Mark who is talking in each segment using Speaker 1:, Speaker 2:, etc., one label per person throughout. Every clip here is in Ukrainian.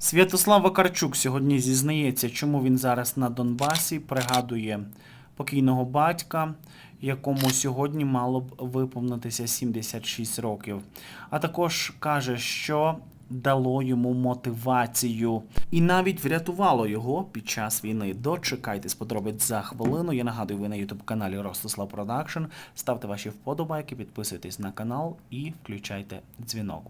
Speaker 1: Святослав Вакарчук сьогодні зізнається, чому він зараз на Донбасі, пригадує покійного батька, якому сьогодні мало б виповнитися 76 років. А також каже, що дало йому мотивацію і навіть врятувало його під час війни. Дочекайтесь подробиць за хвилину. Я нагадую, ви на youtube каналі Ростислав Продакшн. Ставте ваші вподобайки, підписуйтесь на канал і включайте дзвінок.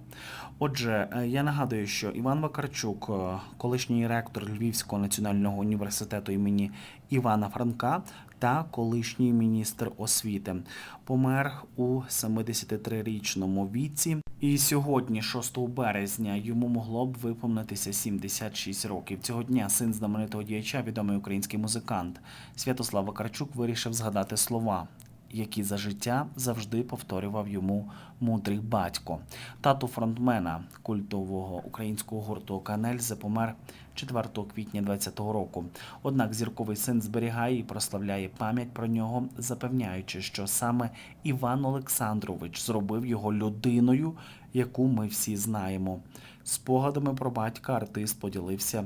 Speaker 1: Отже, е, я нагадую, що Іван Вакарчук, е, колишній ректор Львівського національного університету імені Івана Франка та колишній міністр освіти, помер у 73-річному віці. І сьогодні, 6 березня, йому могло б виповнитися 76 років. Цього дня син знаменитого діяча, відомий український музикант Святослав Вакарчук вирішив згадати слова, які за життя завжди повторював йому мудрий батько. Тату фронтмена культового українського гурту Канельзе помер 4 квітня 2020 року. Однак зірковий син зберігає і прославляє пам'ять про нього, запевняючи, що саме Іван Олександрович зробив його людиною, яку ми всі знаємо. Спогадами про батька артист поділився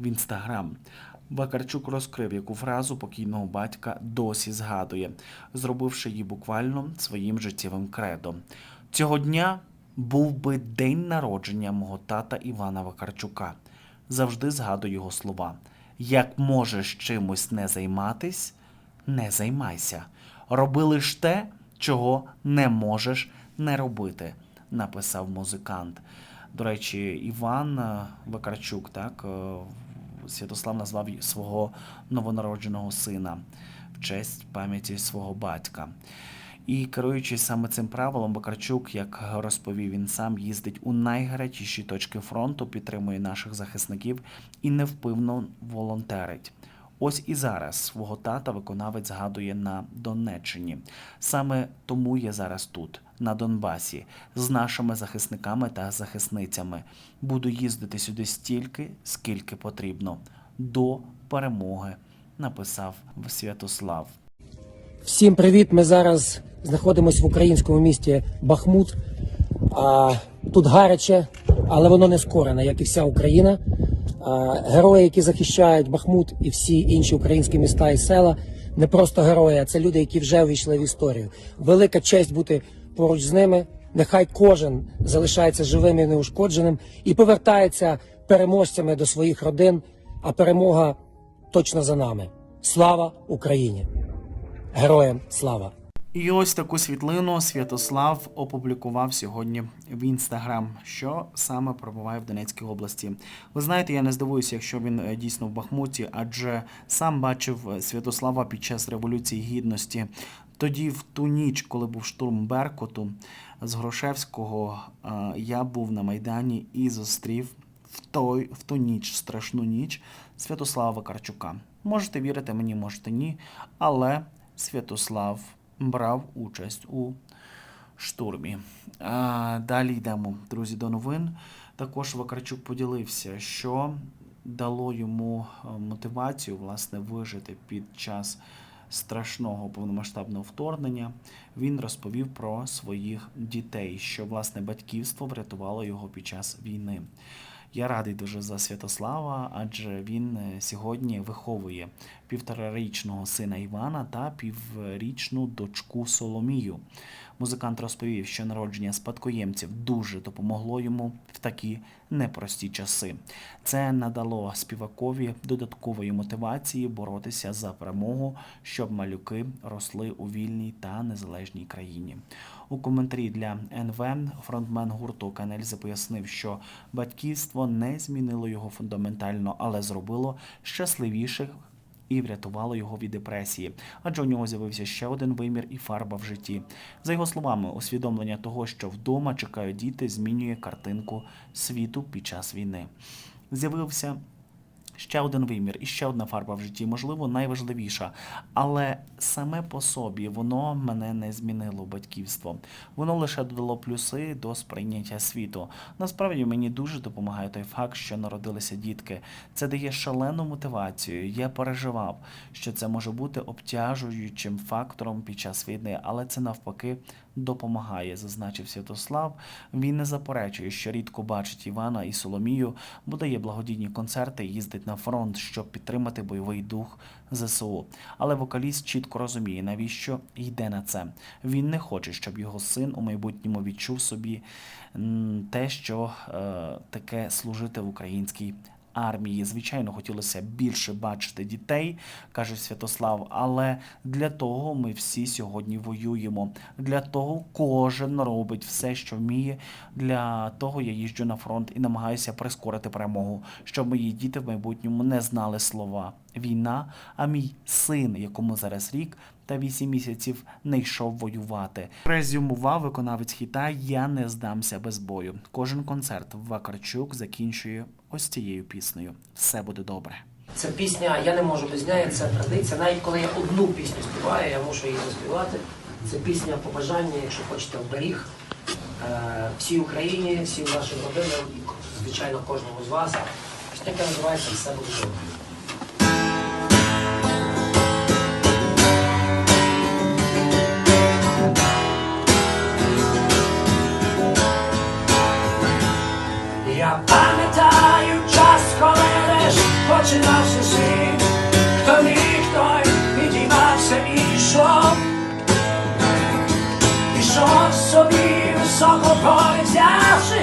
Speaker 1: в інстаграм. Бакарчук розкрив, яку фразу покійного батька досі згадує, зробивши її буквально своїм життєвим кредом. Цього дня був би день народження мого тата Івана Вакарчука. Завжди згадую його слова: як можеш чимось не займатись, не займайся. Роби лиш те, чого не можеш не робити, написав музикант. До речі, Іван Вакарчук, так, Святослав назвав свого новонародженого сина в честь пам'яті свого батька. І керуючись саме цим правилом, Бакарчук, як розповів він сам, їздить у найгарячіші точки фронту, підтримує наших захисників і невпивно волонтерить. Ось і зараз свого тата виконавець згадує на Донеччині. Саме тому я зараз тут, на Донбасі, з нашими захисниками та захисницями. Буду їздити сюди стільки, скільки потрібно, до перемоги, написав Святослав.
Speaker 2: Всім привіт! Ми зараз знаходимося в українському місті Бахмут. А, тут гаряче, але воно не скорене, як і вся Україна. Герої, які захищають Бахмут і всі інші українські міста і села, не просто герої, а це люди, які вже увійшли в історію. Велика честь бути поруч з ними. Нехай кожен залишається живим і неушкодженим і повертається переможцями до своїх родин. А перемога точно за нами. Слава Україні! Героям слава!
Speaker 1: І ось таку світлину Святослав опублікував сьогодні в інстаграм, що саме перебуває в Донецькій області. Ви знаєте, я не здивуюся, якщо він е, дійсно в Бахмуті, адже сам бачив е, Святослава під час Революції Гідності. Тоді, в ту ніч, коли був штурм Беркуту з Грошевського, е, я був на Майдані і зустрів в той в ту ніч, страшну ніч, Святослава Вакарчука. Можете вірити мені, можете ні, але Святослав брав участь у штурмі. А, далі йдемо, друзі, до новин. Також Вакарчук поділився, що дало йому е, мотивацію власне вижити під час страшного повномасштабного вторгнення. Він розповів про своїх дітей, що власне батьківство врятувало його під час війни. Я радий дуже за Святослава, адже він е, сьогодні виховує півторарічного сина Івана та піврічну дочку Соломію. Музикант розповів, що народження спадкоємців дуже допомогло йому в такі непрості часи. Це надало співакові додаткової мотивації боротися за перемогу, щоб малюки росли у вільній та незалежній країні. У коментарі для НВ фронтмен гурту Канельзе пояснив, що батьківство не змінило його фундаментально, але зробило щасливіших і врятувало його від депресії, адже у нього з'явився ще один вимір і фарба в житті. За його словами, усвідомлення того, що вдома чекають діти, змінює картинку світу під час війни. З'явився ще один вимір і ще одна фарба в житті, можливо, найважливіша. Але саме по собі воно мене не змінило батьківство. Воно лише додало плюси до сприйняття світу. Насправді мені дуже допомагає той факт, що народилися дітки. Це дає шалену мотивацію. Я переживав, що це може бути обтяжуючим фактором під час війни, але це навпаки допомагає, зазначив Святослав. Він не заперечує, що рідко бачить Івана і Соломію, бо дає благодійні концерти і їздить на фронт, щоб підтримати бойовий дух ЗСУ. Але вокаліст чітко розуміє, навіщо йде на це. Він не хоче, щоб його син у майбутньому відчув собі те, що е, таке служити в українській армії. Звичайно, хотілося більше бачити дітей, каже Святослав. Але для того ми всі сьогодні воюємо. Для того кожен робить все, що вміє. Для того я їжджу на фронт і намагаюся прискорити перемогу, щоб мої діти в майбутньому не знали слова війна. А мій син, якому зараз рік та вісім місяців, не йшов воювати. Резюмував виконавець хіта Я не здамся без бою. Кожен концерт Вакарчук закінчує ось цією піснею. Все буде добре.
Speaker 2: Це пісня Я не можу без неї, це традиція. Навіть коли я одну пісню співаю, я мушу її заспівати. Це пісня побажання, якщо хочете, оберіг е, всій Україні, всім нашим родинам і, звичайно, кожному з вас. Пісня, яка називається Все буде добре.
Speaker 3: Пам'ятаю czas коли лиш починався світ, хто міг, той підіймався і йшов, пішов собі sobie повзявши у